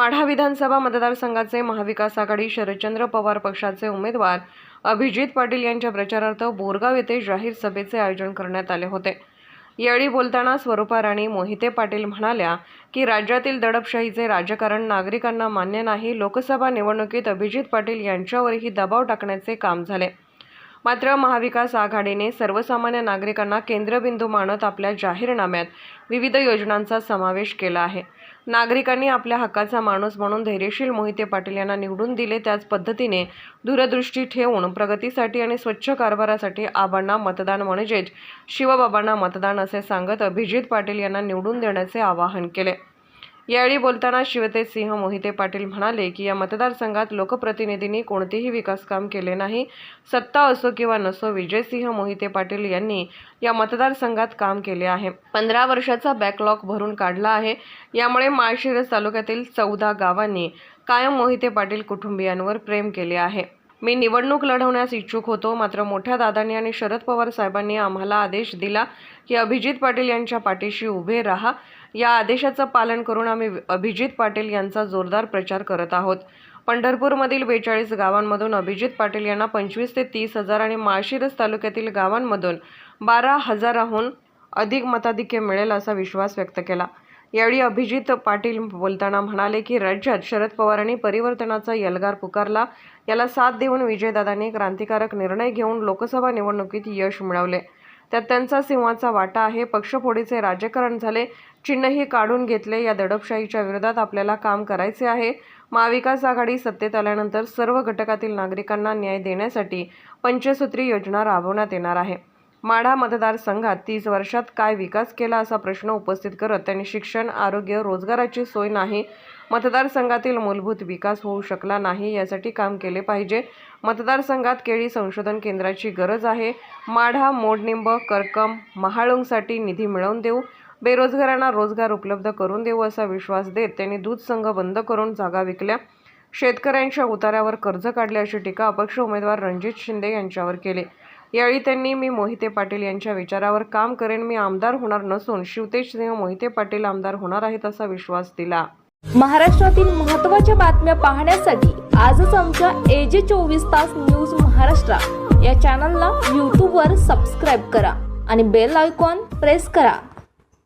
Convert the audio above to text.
माढा विधानसभा मतदारसंघाचे महाविकास आघाडी शरदचंद्र पवार पक्षाचे उमेदवार अभिजित पाटील यांच्या प्रचारार्थ बोरगाव येथे जाहीर सभेचे आयोजन करण्यात आले होते. यावेळी बोलताना स्वरूपा राणी मोहिते पाटील म्हणाल्या की राज्यातील दडपशाहीचे राजकारण नागरिकांना मान्य नाही लोकसभा निवडणुकीत अभिजित पाटील यांच्यावरही दबाव टाकण्याचे काम झाले. मात्र महाविकास आघाडीने सर्वसामान्य नागरिकांना केंद्रबिंदू मानत आपल्या जाहीरनाम्यात विविध योजनांचा समावेश केला आहे. नागरिकांनी आपल्या हक्काचा माणूस म्हणून धैर्यशील मोहिते पाटील यांना निवडून दिले त्याच पद्धतीने दूरदृष्टी ठेवून प्रगतीसाठी आणि स्वच्छ कारभारासाठी आबांना मतदान म्हणजेच शिवबाबांना मतदान असे सांगत अभिजित पाटील यांना निवडून देण्याचे आवाहन केले. यावेळी बोलताना शिवतेसिंह मोहिते पाटील म्हणाले की या मतदारसंघात लोकप्रतिनिधींनी कोणतेही विकासकाम केले नाही. सत्ता असो किंवा नसो विजयसिंह मोहिते पाटील यांनी या मतदारसंघात काम केले आहे. पंधरा वर्षाचा बॅकलॉग भरून काढला आहे. यामुळे माळशिरस तालुक्यातील चौदा गावांनी कायम मोहिते पाटील कुटुंबियांवर प्रेम केले आहे. मी निवडणूक लढवण्यास इच्छुक होतो. मात्र मोठ्या दादांनी आणि शरद पवार साहेबांनी आम्हाला आदेश दिला की अभिजित पाटील यांच्या पाठीशी उभे राहा. या आदेशाचं पालन करून आम्ही अभिजित पाटील यांचा जोरदार प्रचार करत आहोत. पंढरपूरमधील बेचाळीस गावांमधून अभिजित पाटील यांना पंचवीस ते तीस हजार आणि माळशिरस तालुक्यातील गावांमधून बारा हजाराहून अधिक मताधिक्य मिळेल असा विश्वास व्यक्त केला. यावेळी अभिजित पाटील बोलताना म्हणाले की राज्यात शरद पवारांनी परिवर्तनाचा यलगार पुकारला. याला साथ देऊन विजयदादांनी क्रांतिकारक निर्णय घेऊन लोकसभा निवडणुकीत यश मिळवले. त्यात त्यांचा सिंहाचा वाटा आहे. पक्षफोडीचे राजकारण झाले. चिन्हही काढून घेतले. या दडपशाहीच्या विरोधात आपल्याला काम करायचे आहे. महाविकास आघाडी सत्तेत आल्यानंतर सर्व घटकातील नागरिकांना न्याय देण्यासाठी पंचसूत्री योजना राबवण्यात येणार आहे. माढा मतदारसंघात तीस वर्षात काय विकास केला असा प्रश्न उपस्थित करत त्यांनी शिक्षण आरोग्य रोजगाराची सोय नाही. मतदारसंघातील मूलभूत विकास होऊ शकला नाही यासाठी काम केले पाहिजे. मतदारसंघात केळी संशोधन केंद्राची गरज आहे. माढा मोडनिंब करकम महाळुंगसाठी निधी मिळवून देऊ. बेरोजगारांना रोजगार उपलब्ध करून देऊ असा विश्वास देत त्यांनी दूध संघ बंद करून जागा विकल्या. शेतकऱ्यांच्या उतार्यावर कर्ज काढले अशी टीका अपक्ष उमेदवार रणजित शिंदे यांच्यावर केली. यावेळी त्यांनी मी मोहिते पाटील यांच्या विचारावर काम करेन मी आमदार होणार नसून शिवतेज सिंह मोहिते पाटील आमदार होणार आहेत असा विश्वास दिला. महाराष्ट्रातील महत्त्वाच्या बातम्या पाहण्यासाठी आजच आमच्या एजे चोवीस तास न्यूज महाराष्ट्र या चॅनलला यूट्यूबवर सबस्क्राईब करा आणि बेल आयकॉन प्रेस करा.